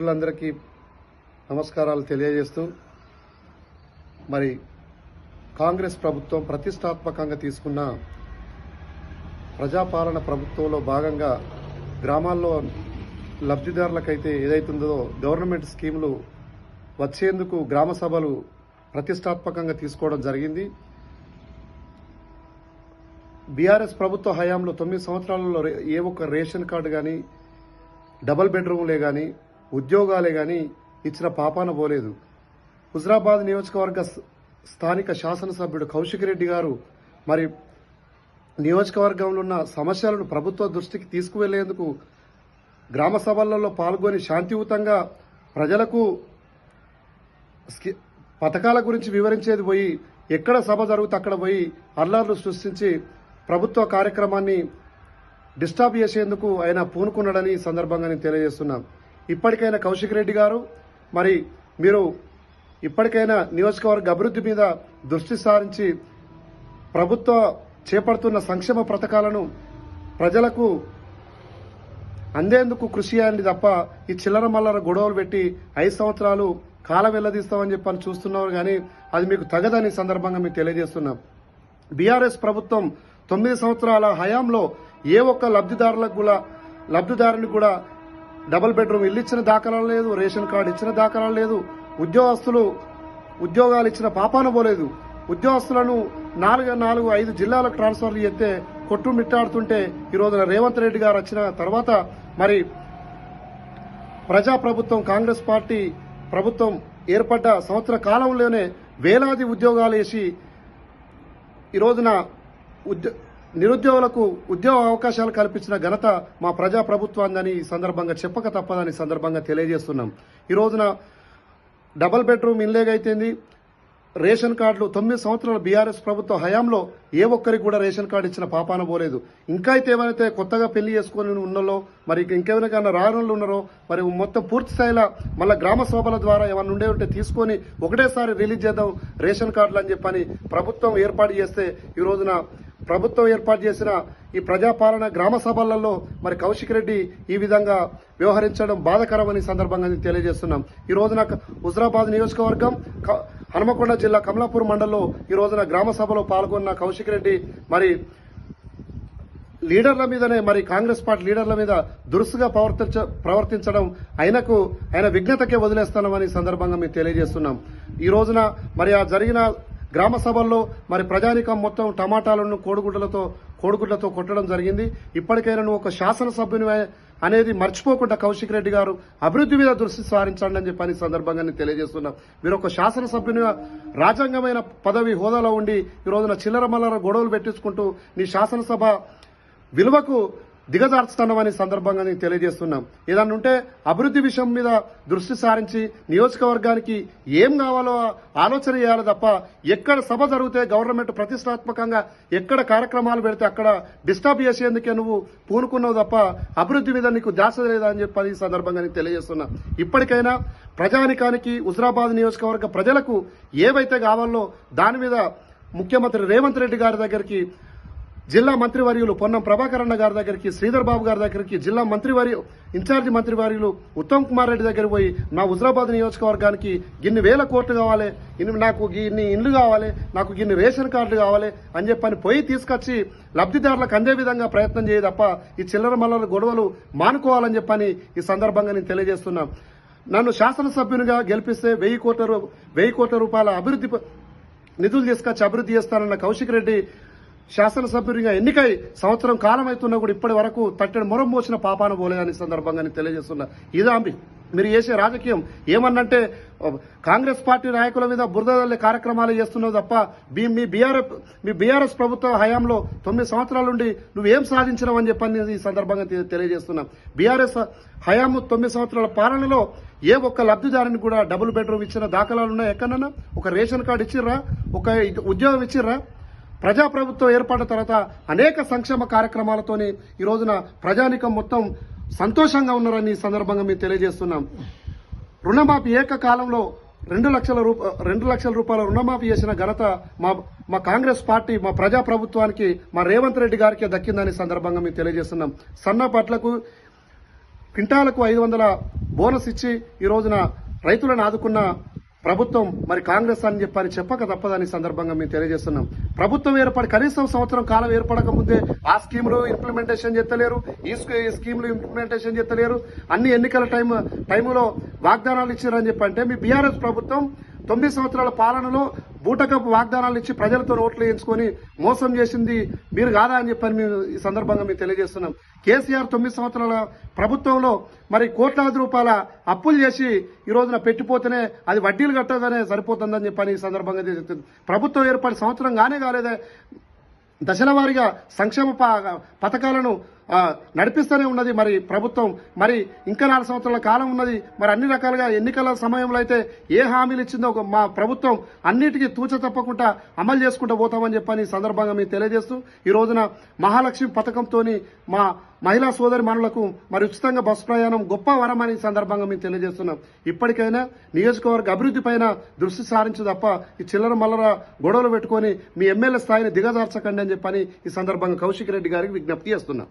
అందరికీ నమస్కారాలు తెలియజేస్తూ మరి కాంగ్రెస్ ప్రభుత్వం ప్రతిష్టాత్మకంగా తీసుకున్న ప్రజాపాలన ప్రభుత్వంలో భాగంగా గ్రామాల్లో లబ్ధిదారులకైతే ఏదైతుందో గవర్నమెంట్ స్కీములు వచ్చేందుకు గ్రామ సభలు ప్రతిష్టాత్మకంగా తీసుకోవడం జరిగింది. బీఆర్ఎస్ ప్రభుత్వ హయాంలో తొమ్మిది సంవత్సరాలలో ఏ ఒక్క రేషన్ కార్డు కానీ డబల్ బెడ్రూమ్లే కానీ ఉద్యోగాలే కానీ ఇచ్చిన పాపాన పోలేదు. హుజరాబాద్ నియోజకవర్గ స్థానిక శాసనసభ్యుడు కౌశిక్ రెడ్డి గారు మరి నియోజకవర్గంలో ఉన్న సమస్యలను ప్రభుత్వ దృష్టికి తీసుకువెళ్ళేందుకు గ్రామ సభలలో పాల్గొని శాంతియుతంగా ప్రజలకు స్కి- పథకాల గురించి వివరించేది పోయి ఎక్కడ సభ జరుగుతూ అక్కడ పోయి అల్లర్లు సృష్టించి ప్రభుత్వ కార్యక్రమాన్ని డిస్టర్బ్ చేసేందుకు ఆయన పూనుకున్నాడని సందర్భంగా నేను తెలియజేస్తున్నాను. ఇప్పటికైనా కౌశిక్ రెడ్డి గారు మరి మీరు ఇప్పటికైనా నియోజకవర్గ అభివృద్ధి మీద దృష్టి సారించి ప్రభుత్వ చేపడుతున్న సంక్షేమ పథకాలను ప్రజలకు అందేందుకు కృషి చేయండి తప్ప ఈ చిల్లర మల్లర గొడవలు పెట్టి ఐదు సంవత్సరాలు కాలం వెల్లదీస్తామని చెప్పని చూస్తున్నారు కానీ అది మీకు తగదని సందర్భంగా మీకు తెలియజేస్తున్నాం. బీఆర్ఎస్ ప్రభుత్వం తొమ్మిది సంవత్సరాల హయాంలో ఏ ఒక్క లబ్ధిదారులకు కూడా లబ్ధిదారుని కూడా డబుల్ బెడ్రూమ్ ఇల్లు ఇచ్చిన దాఖలాలు లేదు రేషన్ కార్డు ఇచ్చిన దాఖలాలు లేదు ఉద్యోగస్తులు ఉద్యోగాలు ఇచ్చిన పాపాన పోలేదు. ఉద్యోగస్తులను నాలుగు నాలుగు ఐదు జిల్లాలకు ట్రాన్స్ఫర్లు చేస్తే కొట్టుమిట్టాడుతుంటే ఈ రోజున రేవంత్ రెడ్డి గారు వచ్చిన తర్వాత మరి ప్రజాప్రభుత్వం కాంగ్రెస్ పార్టీ ప్రభుత్వం ఏర్పడ్డ సంవత్సర కాలంలోనే వేలాది ఉద్యోగాలు వేసి ఈ రోజున ఉద్యో నిరుద్యోగులకు ఉద్యోగ అవకాశాలు కల్పించిన ఘనత మా ప్రజాప్రభుత్వాన్ని ఈ సందర్భంగా చెప్పక తప్పదని సందర్భంగా తెలియజేస్తున్నాం. ఈ రోజున డబల్ బెడ్రూమ్ ఇల్లేగైతేంది రేషన్ కార్డులు తొమ్మిది సంవత్సరాల బీఆర్ఎస్ ప్రభుత్వ హయాంలో ఏ ఒక్కరికి కూడా రేషన్ కార్డు ఇచ్చిన పాపాన పోలేదు. ఇంకా అయితే ఏమైతే కొత్తగా పెళ్ళి చేసుకొని ఉన్నలో మరి ఇంకెవరికైనా రాయనులు ఉన్నారో మరి మొత్తం పూర్తి స్థాయిలో మళ్ళీ గ్రామ సభల ద్వారా ఏమైనా ఉండే ఉంటే తీసుకొని ఒకటేసారి రిలీజ్ చేద్దాం రేషన్ కార్డులు అని చెప్పని ప్రభుత్వం ఏర్పాటు చేస్తే ఈ రోజున ప్రభుత్వం ఏర్పాటు చేసిన ఈ ప్రజాపాలన గ్రామ సభలలో మరి కౌశిక్ రెడ్డి ఈ విధంగా వ్యవహరించడం బాధకరమని సందర్భంగా తెలియజేస్తున్నాం. ఈ రోజున హుజరాబాద్ నియోజకవర్గం క- హనుమకొండ జిల్లా కమలాపూర్ మండలంలో ఈ రోజున గ్రామ సభలో పాల్గొన్న కౌశిక్ రెడ్డి మరి లీడర్ల మీదనే మరి కాంగ్రెస్ పార్టీ లీడర్ల మీద దురుసుగా ప్రవర్తించ ప్రవర్తించడం ఆయనకు ఆయన విఘ్నతకే వదిలేస్తామని సందర్భంగా మేము తెలియజేస్తున్నాం. ఈ రోజున మరి ఆ జరిగిన గ్రామ సభల్లో మరి ప్రజానికం మొత్తం టమాటాలను కోడిగుడ్లతో కోడిగుడ్లతో కొట్టడం జరిగింది. ఇప్పటికైనా నువ్వు ఒక శాసనసభ్యుని అనేది మర్చిపోకుండా కౌశిక్ రెడ్డి గారు అభివృద్ధి మీద దృష్టి సారించండి అని చెప్పని సందర్భంగా నేను తెలియజేస్తున్నాం మీరు ఒక శాసనసభ్యుని రాజ్యాంగమైన పదవి హోదాలో ఉండి ఈ రోజున చిల్లర మల్లర గొడవలు పెట్టించుకుంటూ నీ శాసనసభ విలువకు దిగజార్చుతున్నామని సందర్భంగా నేను తెలియజేస్తున్నాం. ఏదన్నా ఉంటే అభివృద్ధి విషయం మీద దృష్టి సారించి నియోజకవర్గానికి ఏం కావాలో ఆలోచన చేయాలి తప్ప ఎక్కడ సభ జరిగితే గవర్నమెంట్ ప్రతిష్టాత్మకంగా ఎక్కడ కార్యక్రమాలు పెడితే అక్కడ డిస్టర్బ్ చేసేందుకే నువ్వు పూనుకున్నావు తప్ప అభివృద్ధి మీద నీకు ధ్యాస లేదా అని చెప్పి సందర్భంగా నేను తెలియజేస్తున్నా. ఇప్పటికైనా ప్రజానికానికి హుజరాబాద్ నియోజకవర్గ ప్రజలకు ఏవైతే కావాలో దాని మీద ముఖ్యమంత్రి రేవంత్ రెడ్డి గారి దగ్గరికి జిల్లా మంత్రివర్యులు పొన్నం ప్రభాకర్ గారి దగ్గరికి శ్రీధర్ బాబు గారి దగ్గరికి జిల్లా మంత్రివర్యు ఇన్ఛార్జి మంత్రివర్యులు ఉత్తమ్ కుమార్ రెడ్డి దగ్గర పోయి నా హుజరాబాద్ నియోజకవర్గానికి ఇన్ని వేల కోట్లు కావాలి ఇన్ని నాకు ఇన్ని ఇండ్లు కావాలి నాకు ఇన్ని రేషన్ కార్డులు కావాలి అని చెప్పని పోయి తీసుకొచ్చి లబ్ధిదారులకు అందే విధంగా ప్రయత్నం చేయ తప్ప ఈ చిల్లర మల్లల గొడవలు మానుకోవాలని చెప్పని ఈ సందర్భంగా నేను తెలియజేస్తున్నాను నన్ను శాసనసభ్యునిగా గెలిపిస్తే వెయ్యి కోట్ల వెయ్యి కోట్ల రూపాయల అభివృద్ధి నిధులు తీసుకొచ్చి అభివృద్ధి చేస్తానన్న కౌశిక్ రెడ్డి శాసనసభ్యునిగా ఎన్నికై సంవత్సరం కాలం అవుతున్నా కూడా ఇప్పటి వరకు తట్టడి మొరం మోసిన పాపాన పోలేదని సందర్భంగా నేను తెలియజేస్తున్నా. ఇదా మీరు చేసే రాజకీయం ఏమన్నంటే కాంగ్రెస్ పార్టీ నాయకుల మీద బురద కార్యక్రమాలు చేస్తున్నావు తప్ప మీ- మీ బీఆర్ఎఫ్ మీ బీఆర్ఎస్ ప్రభుత్వ హయాంలో తొమ్మిది సంవత్సరాల నుండి నువ్వేం సాధించినావు అని చెప్పని ఈ సందర్భంగా తెలియజేస్తున్నా తెలియజేస్తున్నాం. బీఆర్ఎస్ హయాము తొమ్మిది సంవత్సరాల పాలనలో ఏ ఒక్క లబ్ధిదారుని కూడా డబుల్ బెడ్రూమ్ ఇచ్చిన దాఖలాలు ఉన్నాయి ఎక్కడన్నా? ఒక రేషన్ కార్డు ఇచ్చిర్రా? ఒక ఉద్యోగం ఇచ్చిర్రా? ప్రజాప్రభుత్వం ఏర్పడిన తర్వాత అనేక సంక్షేమ కార్యక్రమాలతోని ఈ రోజున ప్రజానికం మొత్తం సంతోషంగా ఉన్నారని ఈ సందర్భంగా మేము తెలియజేస్తున్నాం. రుణమాఫీ ఏకకాలంలో రెండు లక్షల రూప రెండు లక్షల రూపాయల రుణమాఫీ చేసిన ఘనత మా మా కాంగ్రెస్ పార్టీ మా ప్రజా ప్రభుత్వానికి మా రేవంత్ రెడ్డి గారికి దక్కిందని సందర్భంగా మేము తెలియజేస్తున్నాం. సన్న పట్లకు క్వింటాలకు ఐదు వందల బోనస్ ఇచ్చి ఈ రోజున రైతులను ఆదుకున్న ప్రభుత్వం మరి కాంగ్రెస్ అని చెప్పని చెప్పక తప్పదని సందర్భంగా మేము తెలియజేస్తున్నాం. ప్రభుత్వం ఏర్పడి కనీసం సంవత్సరం కాలం ఏర్పడక ముందే ఆ స్కీములు ఇంప్లిమెంటేషన్ చేస్తలేరు ఈ స్కీ- ఈ స్కీములు ఇంప్లిమెంటేషన్ చేస్తలేరు. అన్ని ఎన్నికల టైం టైంలో వాగ్దానాలు ఇచ్చారని చెప్పి అంటే మీ బీఆర్ఎస్ ప్రభుత్వం తొమ్మిది సంవత్సరాల పాలనలో బూటకపు వాగ్దానాలు ఇచ్చి ప్రజలతో ఓట్లు వేయించుకొని మోసం చేసింది మీరు కాదా అని చెప్పని మేము ఈ సందర్భంగా మేము తెలియజేస్తున్నాం. కేసీఆర్ తొమ్మిది సంవత్సరాల ప్రభుత్వంలో మరి కోట్లాది రూపాయల అప్పులు చేసి ఈ రోజున పెట్టిపోతేనే అది వడ్డీలు కట్టదనే సరిపోతుందని చెప్పని ఈ సందర్భంగా చెప్తుంది ప్రభుత్వం ఏర్పడి సంవత్సరం గానే కాలేదే. దశల వారీగా సంక్షేమ పథకాలను నడిపిస్తూనే ఉన్నది మరి ప్రభుత్వం. మరి ఇంకా నాలుగు సంవత్సరాల కాలం ఉన్నది. మరి అన్ని రకాలుగా ఎన్నికల సమయంలో అయితే ఏ హామీలు ఇచ్చిందో ఒక మా ప్రభుత్వం అన్నిటికీ తూచ తప్పకుండా అమలు చేసుకుంటూ పోతామని చెప్పని ఈ సందర్భంగా మేము తెలియజేస్తూ ఈ రోజున మహాలక్ష్మి పథకంతో మా మహిళా సోదరి మనులకు మరి ఉచితంగా బస్సు ప్రయాణం గొప్ప వరం అని సందర్భంగా మేము తెలియజేస్తున్నాం. ఇప్పటికైనా నియోజకవర్గ అభివృద్ధి పైన దృష్టి సారించు తప్ప ఈ చిల్లర మల్లర గొడవలు పెట్టుకొని మీ ఎమ్మెల్యే స్థాయిని దిగజార్చకండి అని చెప్పని ఈ సందర్భంగా కౌశిక్ రెడ్డి గారికి విజ్ఞప్తి చేస్తున్నాం.